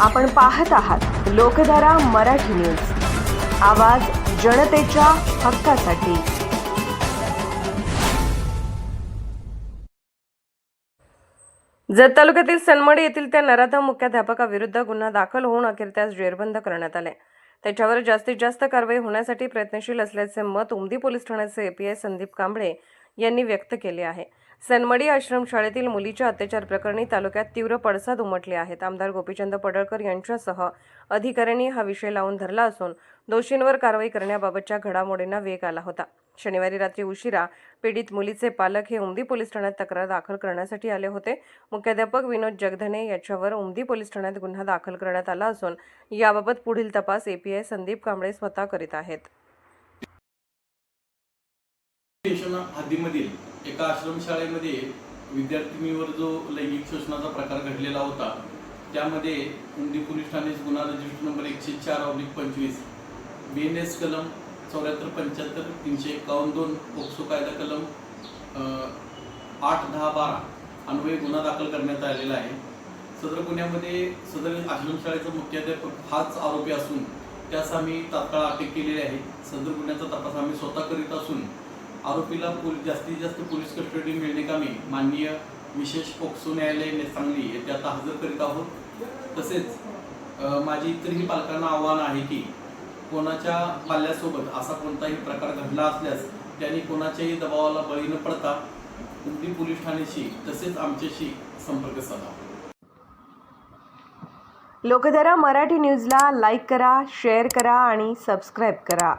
आपण पाहत आहात लोकधारा मराठी न्यूज. आवाज जनतेच्या हक्कासाठी. जत तालुक्यातील सनमडी येथील त्या नराधा मुख्याध्यापकाविरुद्ध गुन्हा दाखल होऊन अखेर त्यास जेरबंद करण्यात आले. त्याच्यावर जास्तीत जास्त कारवाई होण्यासाठी प्रयत्नशील असल्याचे मत उमदी पोलीस ठाण्याचे एपीआय संदीप कांबळे यांनी व्यक्त केले आहे. सनमडी आश्रमशाळेतील मुलीच्या अत्याचार प्रकरणी तालुक्यात तीव्र पडसाद उमटले आहेत. आमदार गोपीचंद पडळकर यांच्यासह अधिकाऱ्यांनी हा विषय लावून धरला असून दोषींवर कारवाई करण्याबाबतच्या घडामोडींना वेग आला होता. शनिवारी रात्री उशिरा पीडित मुलीचे पालक हे उमदी पोलीस ठाण्यात तक्रार दाखल करण्यासाठी आले होते. मुख्याध्यापक विनोद जगधने याच्यावर उमदी पोलीस ठाण्यात गुन्हा दाखल करण्यात आला असून याबाबत पुढील तपास एपीआय संदीप कांबळे स्वतः करीत आहेत. एका आश्रमशाळेमध्ये विद्यार्थिनीवर जो लैंगिक शोषणाचा प्रकार घडलेला होता त्यामध्ये उमदी पोलीस ठाणे गुन्हा रजिस्टर नंबर एकशे चार ऑब्लिक पंचवीस बी एन एस कलम चौऱ्याहत्तर पंच्याहत्तर तीनशे एकावन्न दोन पोक्सो कायदा कलम आठ दहा बारा अन्वये गुन्हा दाखल करण्यात आलेला आहे. सदर गुन्ह्यामध्ये सदर आश्रमशाळेचा मुख्याध्यापक हाच आरोपी असून त्यास आम्ही तात्काळ अटक केलेली आहे. सदर गुन्ह्याचा तपास आम्ही स्वतः करीत असून आरोपीला पोल जास्तीत जास्त पोलीस कस्टडी मिळणे कामी माननीय विशेष पोक्सो न्यायालय सांगली येथे आता हजर करीत आहोत. तसेच माझी इतरही पालकांना आव्हान आहे की कोणाच्या पाल्यासोबत असा कोणताही प्रकार घडला असल्यास त्यांनी कोणाच्याही दबावाला बळी न पडता उमदी पोलीस ठाण्याशी तसेच आमच्याशी संपर्क साधावा लोकधारा मराठी न्यूजला लाईक करा शेअर करा आणि सबस्क्राईब करा.